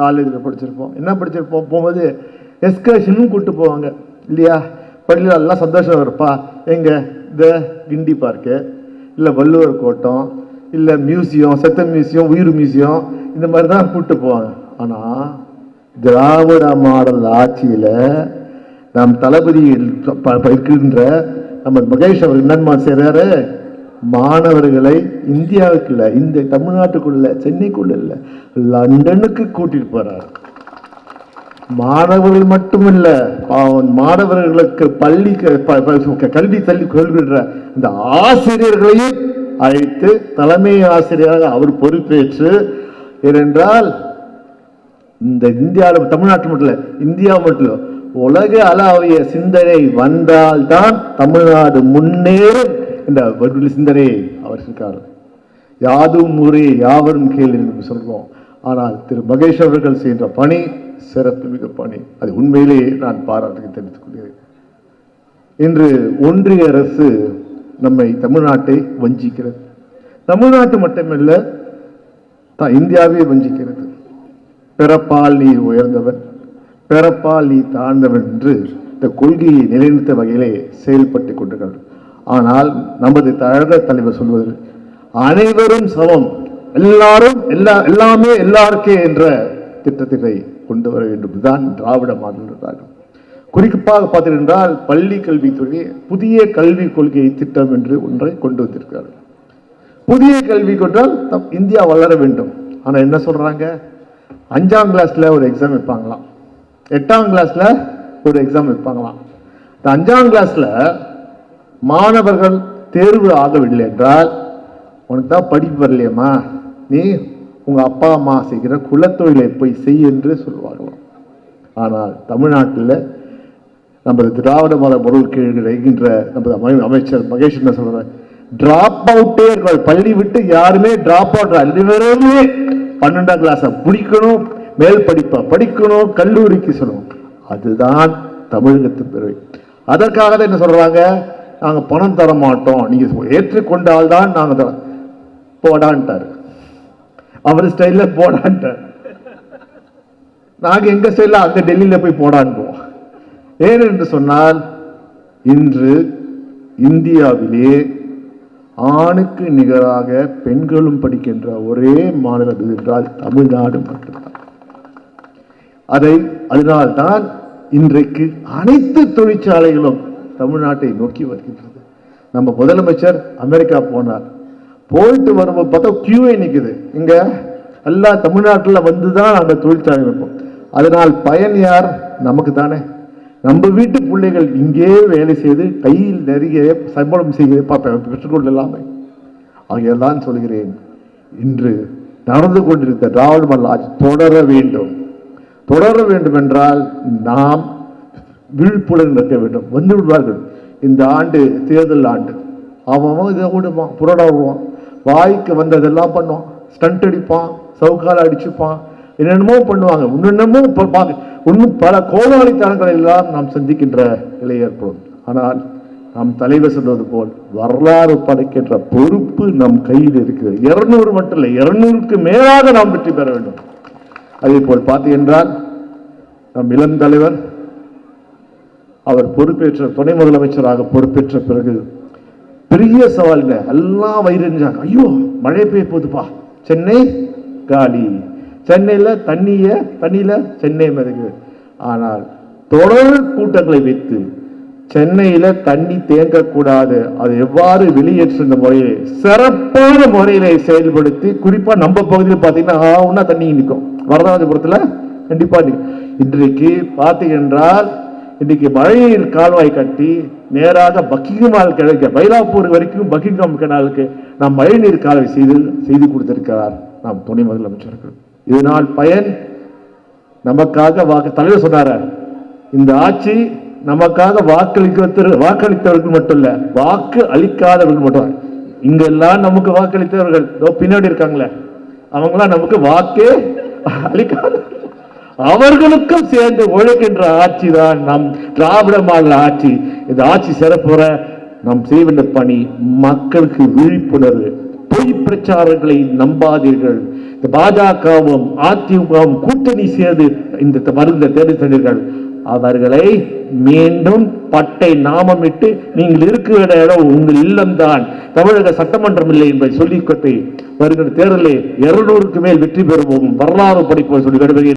காலேஜில் படிச்சிருப்போம் என்ன படிச்சிருப்போம் போகும்போது எஸ்கர்ஷனும் கூப்பிட்டு போவாங்க இல்லையா பள்ளியில் எல்லாம் சந்தோஷம் இருப்பா எங்கே இந்த கிண்டி பார்க்கு இல்லை வள்ளுவர் கோட்டம் இல்லை மியூசியம் செத்த மியூசியம் உயிர் மியூசியம் இந்த மாதிரி தான் கூப்பிட்டு போவாங்க ஆனால் திராவிட மாடல் ஆட்சியில் நம் தளபதி ப- ப- நம்ம மகேஷ் அவர் என்னமா செய்கிறாரு மாணவர்களை இந்தியாவுக்கு இல்லை இந்த தமிழ்நாட்டுக்குள்ள சென்னைக்குள்ள இல்லை லண்டனுக்கு கூட்டிட்டு போறார். மாணவர்கள் மட்டுமில்ல அவன் மாணவர்களுக்கு பள்ளி கல்வி தள்ளி கொள்கின்ற இந்த ஆசிரியர்களையும் அழைத்து தலைமை ஆசிரியராக அவர் பொறுப்பேற்று ஏனென்றால் இந்த இந்தியாவில் தமிழ்நாட்டு மட்டும் இல்லை இந்தியா மட்டும் உலக அளவிய சிந்தனை வந்தால்தான் தமிழ்நாடு முன்னேறும். என்ற ஒரு சிந்தனை அவர் இருக்கார் யாதும் ஊரே யாவரும் கேள் என்று சொல்கிறோம் ஆனால் திரு மகேஷ் அவர்கள் செய்கின்ற பணி சிறப்பு மிகு பணி. அது உண்மையிலேயே நான் பாராட்டுக்கு தெரிவித்துக் கொள்கிறேன். இன்று ஒன்றிய அரசு நம்மை தமிழ்நாட்டை வஞ்சிக்கிறது. தமிழ்நாட்டு மட்டுமல்ல தான் இந்தியாவே வஞ்சிக்கிறது. பிறப்பால் நீ உயர்ந்தவன் பிறப்பால் நீ தாழ்ந்தவன் என்று இந்த கொள்கையை நிலைநிறுத்த வகையிலே செயல்பட்டு கொண்டிருக்கிறது ஆனால் நமது தழக தலைவர் சொல்வது அனைவரும் சமம். எல்லாரும் எல்லா எல்லாமே எல்லாருக்கே என்ற திட்டத்தினை கொண்டு வர வேண்டும். இதுதான் திராவிட மாடல் குறிப்பாக பார்த்தீர்கள் பள்ளி கல்வித்துறை புதிய கல்விக் கொள்கை திட்டம் என்று ஒன்றை கொண்டு வந்திருக்கிறார்கள். புதிய கல்வி கொண்டால் தம் இந்தியா வளர வேண்டும். ஆனால் என்ன சொல்கிறாங்க அஞ்சாம் கிளாஸில் ஒரு எக்ஸாம் வைப்பாங்களாம். எட்டாம் கிளாஸில் ஒரு எக்ஸாம் வைப்பாங்களாம். இந்த அஞ்சாம் கிளாஸில் மாணவர்கள் தேர்வு ஆகவில்லை என்றால் உனக்கு தான் படிப்பு வரலையம்மா. நீ உங்கள் அப்பா அம்மா செய்கிற குலத்தொழிலை போய் செய் என்று சொல்வார்களாம். ஆனால் தமிழ்நாட்டில் நமது திராவிட மத பொருள் கீழ் இருக்கின்ற நமது அமைச்சர் மகேஷ் என்ன சொல்றாரு? டிராப் அவுட்டே இருக்காது பள்ளி விட்டு யாருமே டிராப் அவுட் அனைவருமே பன்னெண்டாம் கிளாஸை முடிக்கணும் மேல் படிப்பை படிக்கணும் கல்லூரிக்கு சொல்லணும். அதுதான் தமிழகத்து பிறவை. அதற்காக தான் என்ன சொல்கிறாங்க நாங்கள் பணம் தர மாட்டோம் நீங்கள் ஏற்றுக்கொண்டால் தான் நாங்கள் தரோம் போடான்ட்டாரு. அவர் ஸ்டைலில் போடான்ட்டார். நாங்கள் எங்கள் ஸ்டைலில் அந்த டெல்லியில் போய் போடான்போம் ஏனென்று சொன்னால் இன்று இந்தியாவிலே ஆணுக்கு நிகராக பெண்களும் படிக்கின்ற ஒரே மாநிலம் என்றால் தமிழ்நாடு மட்டும்தான். அதை அதனால்தான் இன்றைக்கு அனைத்து தொழிற்சாலைகளும் தமிழ்நாட்டை நோக்கி வருகின்றது. நம்ம முதலமைச்சர் அமெரிக்கா போனார். போயிட்டு வரும்போது பார்த்தா கியூவே நிற்குது இங்கே எல்லா தமிழ்நாட்டில் வந்து தான் அந்த தொழிற்சாலை வைப்போம். அதனால் பயன் யார்? நமக்கு தானே. நம்ம வீட்டு பிள்ளைகள் இங்கே வேலை செய்து கையில் நிறைய சம்பளம் செய்ய பெற்றுக்கொள்ளலாமே ஆகையெல்லாம் சொல்கிறேன். இன்று நடந்து கொண்டிருந்த திராவிட மல்லாஜ் தொடர வேண்டும். தொடர வேண்டும் என்றால் நாம் விழிப்புடன் இருக்க வேண்டும். வந்து விடுவார்கள். இந்த ஆண்டு தேர்தல் ஆண்டு. அவன் அவன் இதை விடுவான் புரடா விடுவான். வாய்க்கு வந்ததெல்லாம் பண்ணுவான். ஸ்டண்ட் அடிப்பான் சவுக்கால அடிச்சுப்பான். என்னென்னமோ பண்ணுவாங்க. இன்னென்னமோ பார்ப்பாங்க இன்னும் பல கோலாளித்தனங்களை எல்லாம் நாம் சந்திக்கின்ற நிலை ஏற்படும். ஆனால் நம் தலைவர் சொல்வது போல் வரலாறு படைக்கின்ற பொறுப்பு நம் கையில் இருக்கிறது. இருநூறு மட்டும் இல்லை இருநூறுக்கு மேலாக நாம் வெற்றி பெற வேண்டும். அதே போல் பார்த்தீங்கன்றால் நம் இளம் தலைவர் அவர் பொறுப்பேற்ற துணை முதலமைச்சராக பொறுப்பேற்ற பிறகு பெரிய சவால் இல்லை எல்லாம் வயிறுஞ்சாங்க ஐயோ மழை பெய்ய போகுதுப்பா. சென்னை காலி. சென்னையில் தண்ணிய தண்ணியில் சென்னை மிதக்குது. ஆனால் தொடர் கூட்டங்களை வைத்து சென்னையில் தண்ணி தேங்கக்கூடாது அது எவ்வாறு வெளியேற்றுகின்ற முறையிலே சிறப்பான முறையிலே செயல்படுத்தி குறிப்பாக நம்ம பகுதியில் பார்த்தீங்கன்னா ஆவுன்னா தண்ணி நிற்கும் வரதராஜபுரத்தில் கண்டிப்பாக நிற்கும் இன்றைக்கு பார்த்தீங்கன்றால் இன்னைக்கு மழைநீர் கால்வாய் கட்டி நேராக பக்கிங்கால் கிடைக்க மயிலாப்பூர் வரைக்கும் பக்கிங்காம் கனாலுக்கு நாம் மழைநீர் கால்வாய் செய்து செய்து கொடுத்திருக்கிறார் நாம் துணை முதலமைச்சர்கள். இதனால் பயன் நமக்காக வாக்கு தலைவர் சொன்னார. இந்த ஆட்சி நமக்காக வாக்களிக்க வாக்களித்தவர்கள் மட்டும் இல்ல வாக்கு அளிக்காதவர்கள் மட்டும். இங்கெல்லாம் நமக்கு வாக்களித்தவர்கள் பின்னாடி இருக்காங்களே. அவங்களாம் நமக்கு வாக்கே அளிக்காத அவர்களுக்கும் சேர்ந்து உழைக்கின்ற ஆட்சி தான் நம் திராவிட மாநில ஆட்சி. இந்த ஆட்சி சிறப்புற நாம் செய்ய பணி மக்களுக்கு விழிப்புணர்வு பொய் பிரச்சாரங்களை நம்பாதீர்கள். இந்த பாஜகவும் அதிமுகவும் கூட்டணி சேர்ந்து இந்த மருந்த தேர்தல் அவர்களை மீண்டும் பட்டை நாமமிட்டு நீங்கள் இருக்கிற இடம் உங்கள் இல்லம்தான். தமிழக சட்டமன்றம் இல்லை என்பதை சொல்லிக்கொண்டு வருகிற தேர்தலில் இருநூறுக்கு மேல் வெற்றி பெறுவோம். வரலாறு படிப்போம் சொல்லி விடுகிறேன்